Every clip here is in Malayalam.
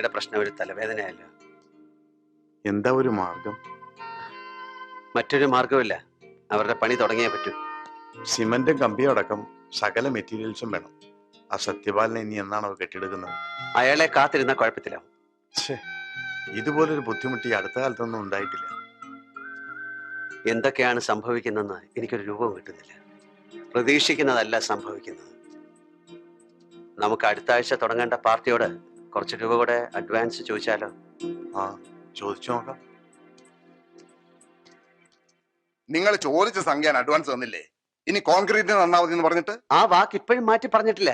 കമ്പനിയുടെ പ്രശ്നം ഒരു തലവേദനയല്ല. എന്താ ഒരു മാർഗം? മറ്റൊരു മാർഗമില്ല അവരുടെ പണി തുടങ്ങിയേ പറ്റൂ. സിമന്റും കമ്പിയും അടക്കം സകല മെറ്റീരിയൽസും വേണം. ആ സത്യപാലനെ ഇനി എന്നാണ് അവ കെട്ടിയെടുക്കുന്നത്? അയാളെ കാത്തിരുന്ന കുഴപ്പത്തിലാവും ഇതുപോലൊരു ബുദ്ധിമുട്ട് ഈ അടുത്ത കാലത്തൊന്നും ഉണ്ടായിട്ടില്ല. എന്തൊക്കെയാണ് സംഭവിക്കുന്നതെന്ന് എനിക്കൊരു രൂപം കിട്ടുന്നില്ല. പ്രതീക്ഷിക്കുന്നതല്ല സംഭവിക്കുന്നത്. നമുക്ക് അടുത്ത ആഴ്ച തുടങ്ങേണ്ട പാർട്ടിയോട് കുറച്ച് രൂപ കൂടെ അഡ്വാൻസ് ചോദിച്ചാലോ? ആ ചോദിച്ചു നോക്കാം. നിങ്ങൾ ചോദിച്ച സംഖ്യ അഡ്വാൻസ് തന്നില്ലേ? ഇനി കോൺക്രീറ്റ് നന്നാവതി എന്ന് പറഞ്ഞിട്ട്? ആ വാക്ക് ഇപ്പോഴും മാറ്റി പറഞ്ഞിട്ടില്ല.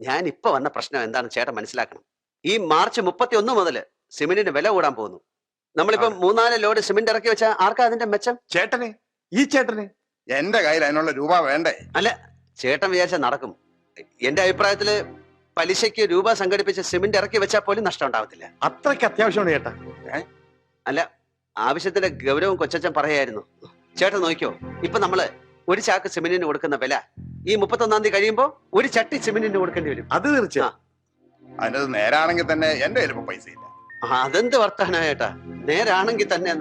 ഞാൻ ഇപ്പൊ വന്ന പ്രശ്നം എന്താണ് ചേട്ടൻ മനസ്സിലാക്കണം. ഈ മാർച്ച് മുപ്പത്തി ഒന്ന് മുതൽ സിമെന്റിന് വില കൂടാൻ പോകുന്നു. നമ്മളിപ്പോ മൂന്നാൽ ലോഡ് സിമെന്റ് ഇറക്കി വെച്ചാൽ ആർക്കാ അതിന്റെ മെച്ചം? ചേട്ടനെ? ഈ ചേട്ടനെ? എന്റെ കയ്യിൽ അതിനുള്ള രൂപ വേണ്ടേ? അല്ല ചേട്ടൻ വിചാരിച്ചാൽ നടക്കും. എന്റെ അഭിപ്രായത്തിൽ പലിശയ്ക്ക് രൂപ സംഘടിപ്പിച്ച് സിമെന്റ് ഇറക്കി വെച്ചാൽ പോലും നഷ്ടം ഉണ്ടാവത്തില്ല. അത്രയ്ക്ക് അത്യാവശ്യമാണ് ചേട്ടാ. അല്ല ആവശ്യത്തിന്റെ ഗൗരവം കൊച്ചച്ചൻ പറയായിരുന്നു. ചേട്ടൻ നോക്കിയോ ഇപ്പൊ നമ്മൾ ഒരു ചാക്ക് സിമെന്റിന് കൊടുക്കുന്ന വില ഈ മുപ്പത്തൊന്നാം തീയതി കഴിയുമ്പോ ഒരു ചട്ടി സിമെന്റിന് കൊടുക്കേണ്ടി വരും. അത് തീർച്ചയാ അതിനത് നേരാണെങ്കിൽ തന്നെ എന്റെ പൈസ ഇല്ല. അതെന്ത് വർത്താനായേട്ടാ നേരാണെങ്കിൽ തന്നെ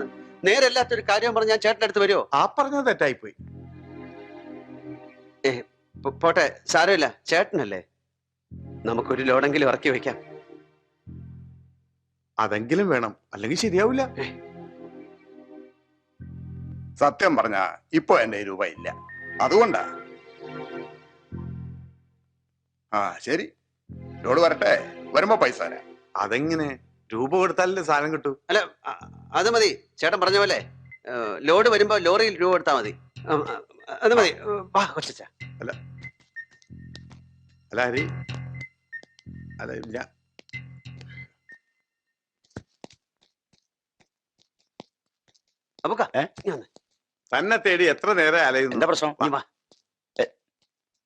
നേരല്ലാത്തൊരു കാര്യം പറഞ്ഞ് ഞാൻ ചേട്ടന്റെ അടുത്ത് വരുമോ ആ പറഞ്ഞത് തെറ്റായിപ്പോയി. ഏ പോട്ടെ സാരമില്ല. ചേട്ടനല്ലേ? നമുക്കൊരു ലോഡെങ്കിലും ഇറക്കി വെക്കാം. അതെങ്കിലും വേണം. അല്ലെങ്കിൽ ശരിയാവില്ല സത്യം പറഞ്ഞ ഇപ്പൊ എന്റെ രൂപ ഇല്ല. അതുകൊണ്ടാ. ആ ശരി. ലോഡ് വരട്ടെ. വരുമ്പോ പൈസ തരാം. അതെങ്ങനെ? രൂപ കൊടുത്താലല്ലേ സാധനം കിട്ടൂ? അല്ല അത് മതി. ചേട്ടൻ പറഞ്ഞ പോലെ ലോഡ് വരുമ്പോ ലോറിയിൽ രൂപ കൊടുത്താൽ മതി. അത് മതി. അല്ല വാ അല്ല. ഹരി അല്ല ഞാൻ അപ്പൊക്ക ഏ? തന്നെ തേടി എത്ര നേരം അലയുന്നു എന്താ പ്രശ്നം? നീ വാ.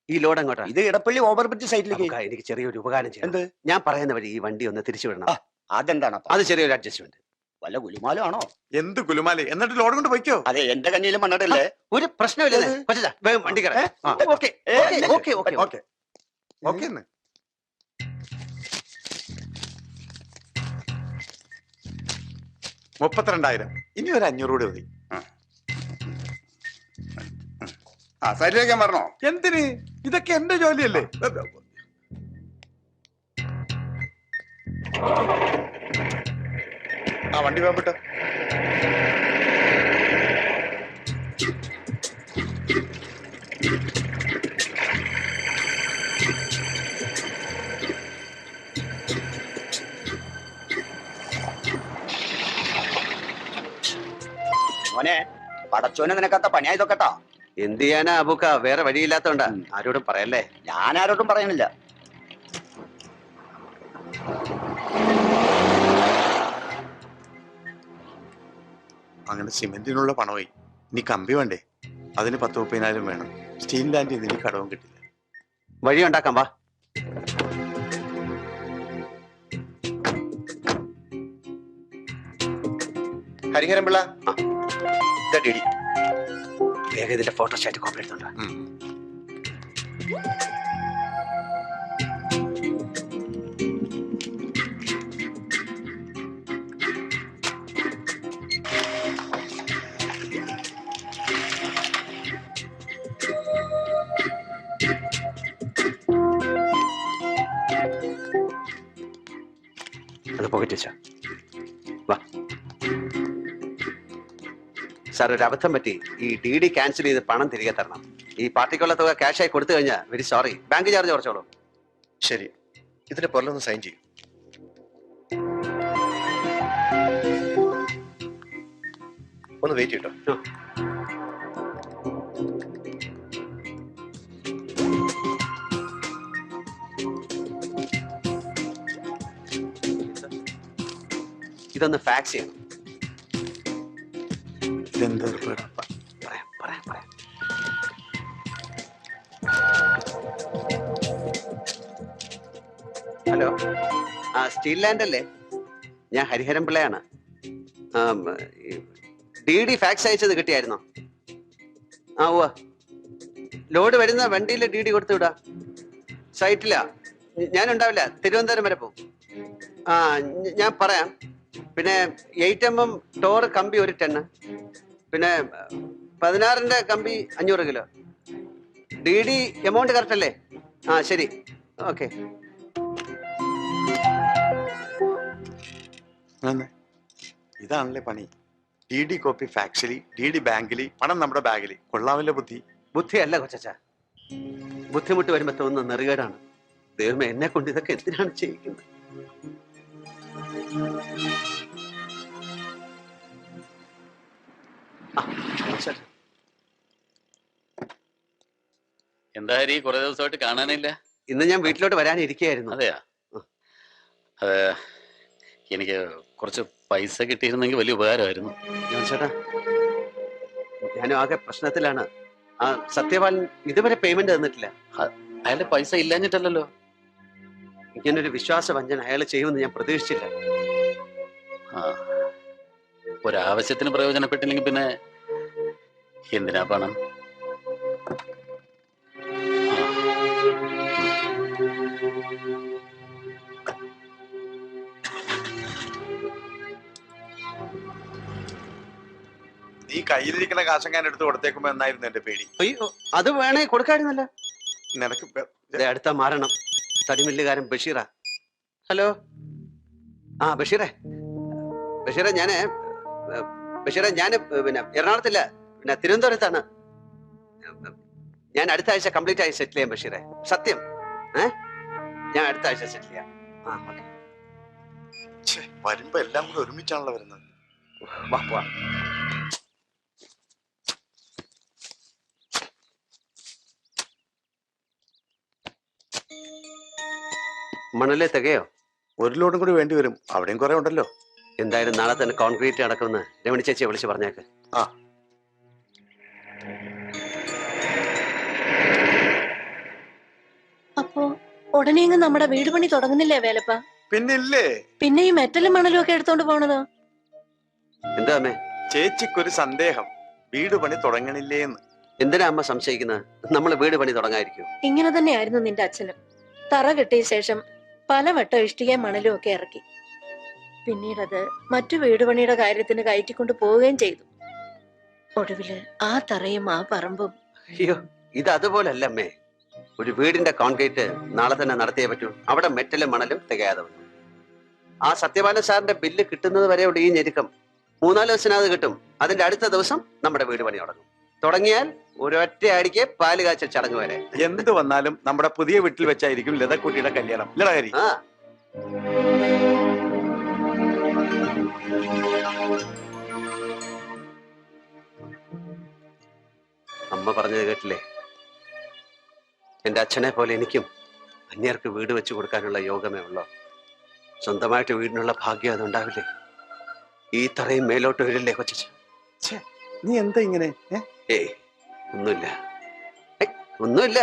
ഈ ലോഡ് അങ്ങോട്ടാ ഇത് ഇടപ്പള്ളി ഓവർ ബ്രിഡ്ജ് സൈറ്റിലേക്ക് എനിക്ക് ചെറിയൊരു ഉപകാരം ചെയ്യണം. എന്ത്? ഞാൻ പറയുന്ന വഴി ഈ വണ്ടി ഒന്ന് തിരിച്ചു വിടണം. അതെന്താണ് അത് ചെറിയൊരു അഡ്ജസ്റ്റ്മെന്റ് വല്ല ഗുലുമാലും ആണോ? എന്ത് കുലുമാൽ എന്നിട്ട് ലോഡ് കൊണ്ട് പോയിക്കോ. അതെ എന്റെ കഞ്ഞിയിലും മണ്ണടല്ലേ ഒരു പ്രശ്നമില്ല വണ്ടി കറേ. Okay okay okay okay okay. മുപ്പത്തിരണ്ടായിരം. ഇനി ഒരു അഞ്ഞൂറ് കൂടി മതി. ആ. സൈഡിലേക്ക് ഞാൻ പറഞ്ഞോ? എന്തിന്? ഇതൊക്കെ എന്റെ ജോലിയല്ലേ? ആ വണ്ടി വേമ്പട്ടോ മോനെ പടച്ചോനെ നിനക്കത്ത പണിയായതൊക്കെട്ടാ എന്ത് ചെയ്യാനാ അബുക്ക? വേറെ വഴിയില്ലാത്തോണ്ടാ. ആരോടും പറയല്ലേ? ഞാൻ ആരോടും പറയണില്ല. അങ്ങനെ സിമെന്റിനുള്ള പണമായി. ഇനി കമ്പി വേണ്ടേ? അതിന് പത്ത് മുപ്പതിനായിരം വേണം. സ്റ്റീൽ ലാൻഡ് ഇതിന് കടവും കിട്ടില്ല. വഴി ഉണ്ടാക്കാം വാ. ഹരിഹരൻ പിള്ള വേഗം ഇതിന്റെ കോപ്പി എടുത്തോണ്ടാ. അത് പോക്കറ്റ് വെച്ചാ. സാർ ഒരു അബദ്ധം പറ്റി. ഈ ഡി ഡി ക്യാൻസൽ ചെയ്ത് പണം തിരികെ തരണം. ഈ പാർട്ടിക്കുള്ള തുക ക്യാഷായി കൊടുത്തു കഴിഞ്ഞാൽ വെരി സോറി ബാങ്ക് ചാർജ് കുറച്ചോളൂ. ശരി. ഇതിന്റെ പുറലൊന്ന് സൈൻ ചെയ്യും. ഒന്ന് വെയിറ്റ് ചെയ്യട്ടോ ഇതൊന്ന് ഫാക്സ് ചെയ്യണം ഇതെന്താ pero. പറയാം പറയാം പറയാം ഹലോ ആ സ്റ്റീൽ ലാൻഡ് അല്ലേ? ഞാൻ ഹരിഹരൻ പിള്ളയാണ്. ഡി ഡി ഫാക്സ് അയച്ചത് കിട്ടിയായിരുന്നോ? ആ ഉവ ലോഡ് വരുന്ന വണ്ടിയിൽ ഡി ഡി കൊടുത്തു വിടാ. സൈറ്റില്ല ഞാനുണ്ടാവില്ല. തിരുവനന്തപുരം വരെ പോകും. ആ ഞാൻ പറയാം. പിന്നെ എയ്റ്റ് എം എം ടോർ കമ്പി ഒരു ടെണ്ണ് പിന്നെ പതിനാറിന്റെ കമ്പി അഞ്ഞൂറ് kilo. D D amount correct അല്ലേ? ആ ശരി. ഓക്കെ. ഇതാണല്ലേ പണി. ഡി ഡി കോപ്പി ഫാക്സിലി ഡി ഡി ബാങ്കിലി പണം നമ്മുടെ ബാഗിലി. കൊള്ളാവില്ല ബുദ്ധി. ബുദ്ധിയല്ല കൊച്ചച്ച. ബുദ്ധിമുട്ട് വരുമ്പോ തോന്നുന്ന നെറുകേടാണ്. ദൈവമേ എന്നെ കൊണ്ട് ഇതൊക്കെ എന്തിനാണ് ചെയ്യിക്കുന്നത്? എന്താ ഹരി കുറെ ദിവസമായിട്ട് കാണാനില്ല? ഇന്ന് ഞാൻ വീട്ടിലോട്ട് വരാനിരിക്കുകയായിരുന്നു. അതെയാ? അത് എനിക്ക് കുറച്ച് പൈസ കിട്ടിയിരുന്നെങ്കിൽ വലിയ ഉപകാരമായിരുന്നു. ഞാൻ ചേട്ടാ ഞാനും ആകെ പ്രശ്നത്തിലാണ്. ആ സത്യപാലൻ ഇതുവരെ പേയ്മെന്റ് തന്നിട്ടില്ല. അയാളുടെ പൈസ ഇല്ലാഞ്ഞിട്ടല്ലോ ഇങ്ങനൊരു വിശ്വാസവഞ്ചന അയാൾ ചെയ്യുമെന്ന് ഞാൻ പ്രതീക്ഷിച്ചില്ല. ആ. ഒരാവശ്യത്തിന് പ്രയോജനപ്പെട്ടില്ലെങ്കിൽ പിന്നെ എന്തിനാ പണം? നീ കയ്യിലിരിക്കുന്ന കാശങ്ങാൻ എടുത്ത് കൊടുത്തേക്കുമ്പോ എന്നായിരുന്നു എന്റെ പേടി? അയ്യോ അത് വേണേ കൊടുക്കായിരുന്നല്ല. നിനക്ക് അടുത്ത മാറണം. തടിമില്ലുകാരൻ ബഷീറ. ഹലോ? ആ ബഷീറേ. ബഷീറെ ഞാൻ ബഷീറെ ഞാൻ പിന്നെ എറണാകുളത്തില്ല. പിന്നെ തിരുവനന്തപുരത്താണ്. ഞാൻ അടുത്ത ആഴ്ച കംപ്ലീറ്റ് ആയി സെറ്റിൽ ചെയ്യാം ബഷീറെ. സത്യം. ഏ? ഞാൻ അടുത്ത ആഴ്ച സെറ്റിൽ ചെയ്യാം. ആ ഓക്കെ. ഛെ, വരുമ്പോ എല്ലാം കൂടെ ഒരുമിച്ചാണല്ലോ വരുന്നത്. വാ വാ മണലെ തികയോ? ഒരു ലോഡും കൂടി വേണ്ടി വരും. അവിടെയും കുറെ ഉണ്ടല്ലോ. എന്തായാലും നാളെ തന്നെ കോൺക്രീറ്റ് അടക്കുമെന്ന് രമണി ചേച്ചിയെ വിളിച്ച് പറഞ്ഞേക്ക്. ആ. അപ്പോ ഉടനെ അങ്ങ് നമ്മുടെ വീട് പണി തുടങ്ങുന്നില്ലേ വേലപ്പ? പിന്നില്ലേ? പിന്നെ ഈ മെറ്റലും മണലും ഒക്കെ എടുത്തോണ്ട് പോണതോ? എന്താ അമ്മേ? ചേച്ചിക്കൊരു സന്ദേഹം. വീട് പണി തുടങ്ങണില്ലേന്ന്. എന്തിനാ അമ്മ സംശയിക്കുന്നത്? നമ്മൾ വീട് പണി തുടങ്ങായിരിക്കും ഇങ്ങനെ തന്നെയായിരുന്നു നിന്റെ അച്ഛനും. തറ കെട്ടിയ ശേഷം പലവട്ടം ഇഷ്ടികയും മണലും ഒക്കെ ഇറക്കി. പിന്നീട് അത് മറ്റു വീടുപണിയുടെ കാര്യത്തിന് കയറ്റിക്കൊണ്ട് പോവുകയും ചെയ്തു. ഒടുവിൽ ആ തറയും ആ പറമ്പും. അയ്യോ ഇത് അതുപോലല്ല അമ്മേ. ഒരു വീടിന്റെ കോൺക്രീറ്റ് നാളെ തന്നെ നടത്തിയേ പറ്റൂ. അവിടെ മെറ്റലും മണലും തികയാതെ വന്നു. ആ സത്യപാലൻ സാറിന്റെ ബില്ല് കിട്ടുന്നത് വരെയുള്ള ഈ ഞെരുക്കം മൂന്നാൽ ദിവസത്തിനകത്ത് കിട്ടും. അതിന്റെ അടുത്ത ദിവസം നമ്മുടെ വീട് പണി തുടങ്ങും. തുടങ്ങിയാൽ ഒരൊറ്റ അടിക്ക് പാൽ കാച്ചൽ ചടങ്ങ് വരെ. എന്ത് വന്നാലും നമ്മുടെ പുതിയ വീട്ടിൽ വെച്ചായിരിക്കും ലതക്കുട്ടിയുടെ കല്യാണം. ആ. അമ്മ പറഞ്ഞത് കേട്ടില്ലേ? എന്റെ അച്ഛനെ പോലെ എനിക്കും അന്യർക്ക് വീട് വെച്ച് കൊടുക്കാനുള്ള യോഗമേ ഉള്ളൂ? സ്വന്തമായിട്ട് വീടിനുള്ള ഭാഗ്യം അതുണ്ടാവില്ലേ? ഈ തറയും മേലോട്ട് വരില്ലേ കൊച്ചു നീ എന്താ ഇങ്ങനെ? ഏയ് ഒന്നുമില്ല. ഒന്നുമില്ല.